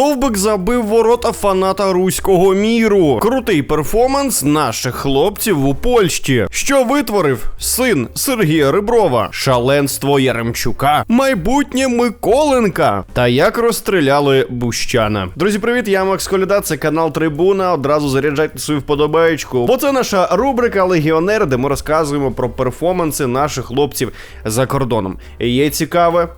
Довбик забив ворота фаната руського міру. Крутий перформанс наших хлопців у Польщі. Що витворив син Сергія Риброва, шаленство Яремчука, майбутнє Миколенка та як розстріляли Бущана. Друзі, привіт! Я Макс Коляда, це канал Трибуна. Одразу заряджайте свою вподобаєчку. Бо це наша рубрика Легіонер, де ми розказуємо про перформанси наших хлопців за кордоном. Є цікаве.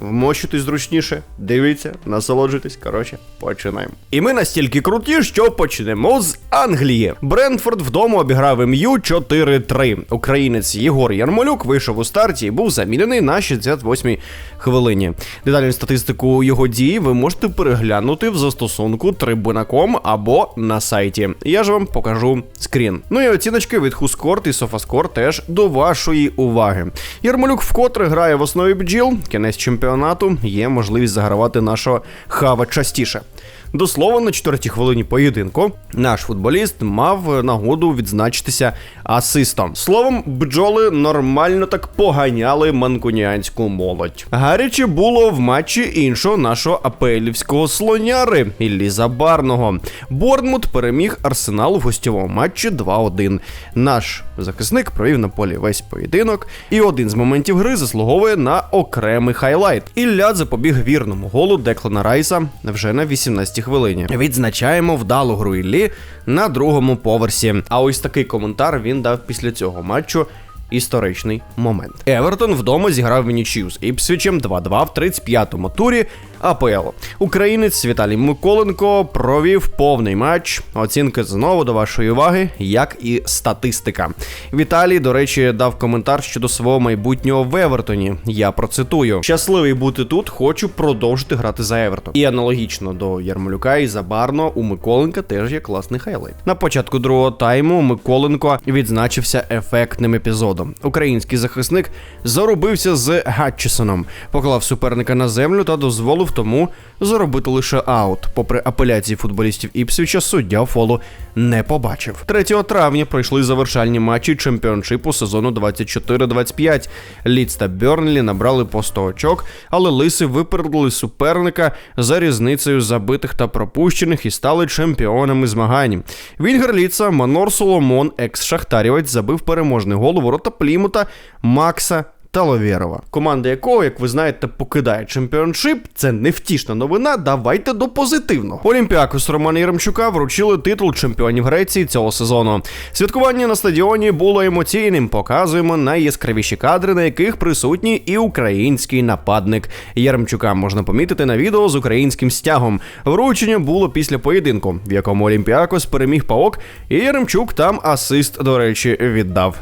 Вмощуйтесь зручніше, дивіться, насолоджуйтесь. Коротше, починаємо. І ми настільки круті, що почнемо з Англії. Брентфорд вдома обіграв МЮ 4-3. Українець Єгор Ярмолюк вийшов у старті і був замінений на 68-й хвилині. Детальну статистику його дій ви можете переглянути в застосунку Tribuna.com або на сайті. Я ж вам покажу скрін. Ну і оціночки від Хускорт і Софаскор теж до вашої уваги. Ярмолюк вкотре грає в основі бджіл. Кінець чемпіонату є можливість загравати нашого хава частіше. До слова, на четвертій хвилині поєдинку наш футболіст мав нагоду відзначитися асистом. Словом, бджоли нормально так поганяли манкуніанську молодь. Гаряче було в матчі іншого нашого апелівського слоняри Іллі Забарного. Борнмут переміг Арсенал в гостьовому матчі 2-1. Наш захисник провів на полі весь поєдинок, і один з моментів гри заслуговує на окремий хайлайт. Ілля запобіг вірному голу Деклана Райса вже на 18 хвилині. Відзначаємо вдалу гру Іллі на другому поверсі. А ось такий коментар він дав після цього матчу. Історичний момент. Евертон вдома зіграв в нічию з Іпсвічем 2-2 в 35-му турі АПЛ. Українець Віталій Миколенко провів повний матч. Оцінки знову до вашої уваги, як і статистика. Віталій, до речі, дав коментар щодо свого майбутнього в Евертоні. Я процитую: щасливий бути тут, хочу продовжити грати за Евертон. І аналогічно до Ярмолюка і Забарно у Миколенка теж є класний хайлайт. На початку другого тайму Миколенко відзначився ефектним епізодом. Український захисник заробився з Гатчесоном, поклав суперника на землю та дозволив тому заробити лише аут. Попри апеляції футболістів Іпсвіча, суддя фолу не побачив. 3 травня пройшли завершальні матчі чемпіоншипу сезону 24-25. Ліц та Бьорнлі набрали по 100 очок, але лиси випередили суперника за різницею забитих та пропущених і стали чемпіонами змагань. Вінгер Ліца Манор Соломон, екс-шахтарівець, забив переможний гол у ворота Плімута Макса Таловєрова, команда якого, як ви знаєте, покидає чемпіоншип. Це невтішна новина. Давайте до позитивного. Олімпіакус Романа Єремчука вручили титул чемпіонів Греції цього сезону. Святкування на стадіоні було емоційним. Показуємо найяскравіші кадри, на яких присутній і український нападник. Єремчука можна помітити на відео з українським стягом. Вручення було після поєдинку, в якому Олімпіакос переміг паок, і Єремчук там асист, до речі, віддав.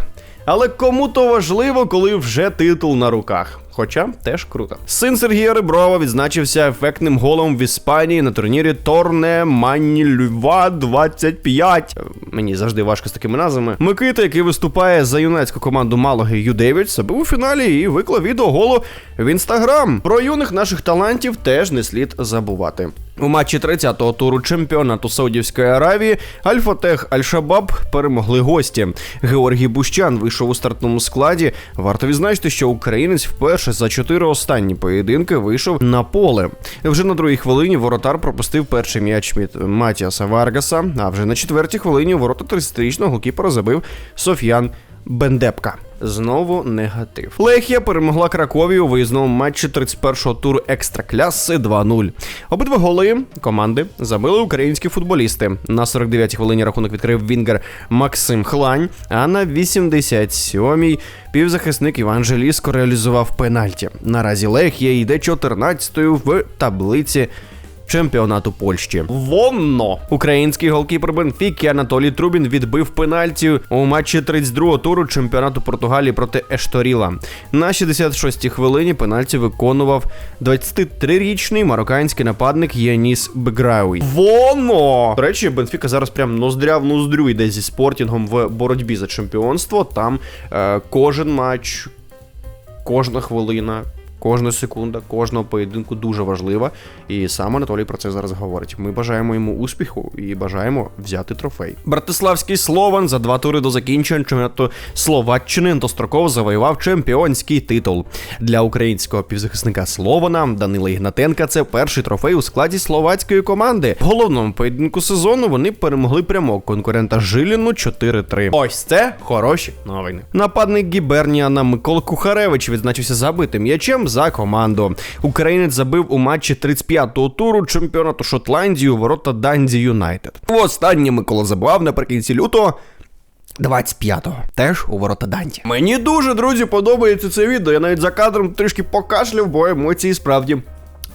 Але кому то важливо, коли вже титул на руках. Хоча теж круто. Син Сергія Реброва відзначився ефектним голом в Іспанії на турнірі Торне Манілюва 25. Мені завжди важко з такими назвами. Микита, який виступає за юнацьку команду Малоги Ю-9, забив у фіналі і виклав відео голу в інстаграм. Про юних наших талантів теж не слід забувати. У матчі 30-го туру чемпіонату Саудівської Аравії Альфатех Аль-Шабаб перемогли гості. Георгій Бущан вийшов у стартному складі. Варто відзначити, що українець вперше за чотири останні поєдинки вийшов на поле. Вже на другій хвилині воротар пропустив перший м'яч від Матіаса Варгаса. А вже на четвертій хвилині ворота 30-річного голкіпера забив Соф'ян Бендепка. Знову негатив. Лехія перемогла Краковію у виїзному матчі 31-го туру екстракляси 2-0. Обидва голи команди забили українські футболісти. На 49-й хвилині рахунок відкрив Вінгер Максим Хлань. А на 87-й півзахисник Іван Желіско реалізував пенальті. Наразі Лехія йде 14-ю в таблиці чемпіонату Польщі. Вонно! Український голкіпер Бенфіки Анатолій Трубін відбив пенальті у матчі 32-го туру чемпіонату Португалії проти Ешторіла. На 66-й хвилині пенальті виконував 23-річний марокканський нападник Яніс Беграуй. Воно! До речі, Бенфіка зараз прям ноздря в ноздрю йде зі спортінгом в боротьбі за чемпіонство. Там е, кожен матч, кожна хвилина Кожна секунда, кожного поєдинку дуже важлива. І сам Анатолій про це зараз говорить. Ми бажаємо йому успіху і бажаємо взяти трофей. Братиславський Слован за два тури до закінчення чемпіонату Словаччини достроково завоював чемпіонський титул. Для українського півзахисника Слована Данила Ігнатенка це перший трофей у складі словацької команди. В головному поєдинку сезону вони перемогли прямо конкурента Жиліну 4-3. Ось це хороші новини. Нападник Гіберніана Микола Кухаревич відзначився забитим м'ячем за команду. Українець забив у матчі 35-го туру чемпіонату Шотландії у ворота Данзі Юнайтед. Останнє Микола забивав наприкінці лютого. 25-го, теж у ворота Данді. Мені дуже, друзі, подобається це відео. Я навіть за кадром трішки покашляв, бо емоції справді.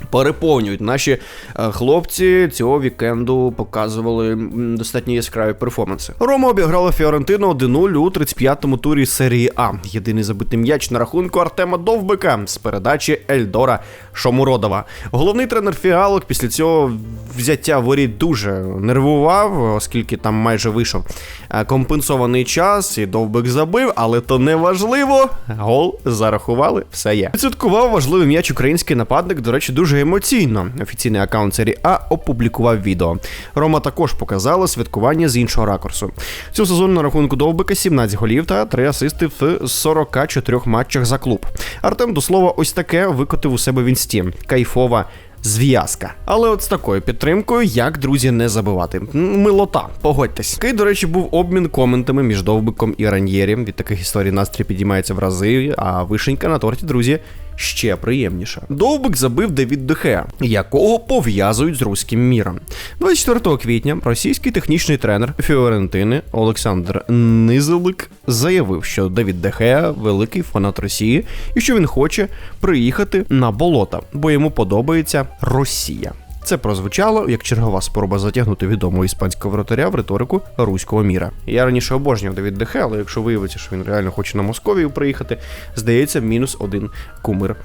Переповнюють наші е, хлопці цього вікенду показували достатньо яскраві перформанси. Рома обіграла Фіорентину 1-0 у 35-му турі серії А. Єдиний забитий м'яч на рахунку Артема Довбика з передачі Ельдора Шомуродова. Головний тренер фіалок після цього взяття воріт дуже нервував, оскільки там майже вийшов е, компенсований час, і Довбик забив, але то не важливо. Гол зарахували, все є. Відсвяткував важливий м'яч український нападник, до речі, дуже емоційно. Офіційний аккаунт серії А опублікував відео. Рома також показала святкування з іншого ракурсу. Цього сезону на рахунку Довбика 17 голів та 3 асисти в 44 матчах за клуб. Артем до слова, ось таке викотив у себе в інсті. Кайфова зв'язка. Але от з такою підтримкою, як друзі, не забивати. Милота, погодьтесь. Такий, до речі, був обмін коментами між Довбиком і Раньєрі. Від таких історій настрій підіймається в рази, а вишенька на торті, друзі. Ще приємніше. Довбик забив Девід Дехе, якого пов'язують з руським міром. 24 квітня російський технічний тренер Фіорентини Олександр Низелик заявив, що Девід Дехе великий фанат Росії і що він хоче приїхати на болота, бо йому подобається Росія. Це прозвучало як чергова спроба затягнути відомого іспанського вратаря в риторику руського міра. Я раніше обожнював Давід Дехе, але якщо виявиться, що він реально хоче на Московію приїхати, здається, мінус один кумир.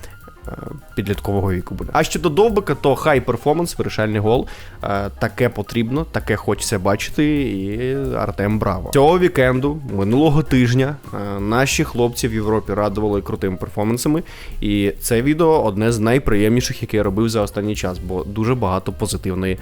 Е, Підліткового віку буде. А щодо довбика, то хай перформанс, вирішальний гол. Е, Таке потрібно, таке хочеться бачити. І Артем Браво. Цього вікенду, минулого тижня, е, наші хлопці в Європі радували крутими перформансами. І це відео одне з найприємніших, яке я робив за останній час, бо дуже багато позитивної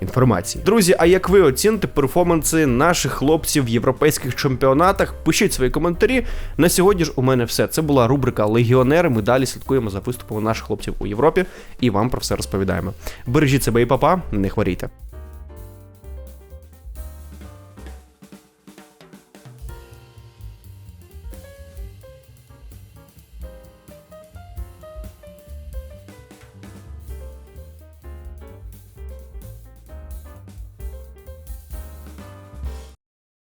інформації. Друзі, а як ви оціните перформанси наших хлопців в європейських чемпіонатах? Пишіть свої коментарі. На сьогодні ж у мене все. Це була рубрика Легіонери. Ми далі слідкуємо за виступами наших хлопців у Європі і вам про все розповідаємо. Бережіть себе і папа, не хворійте.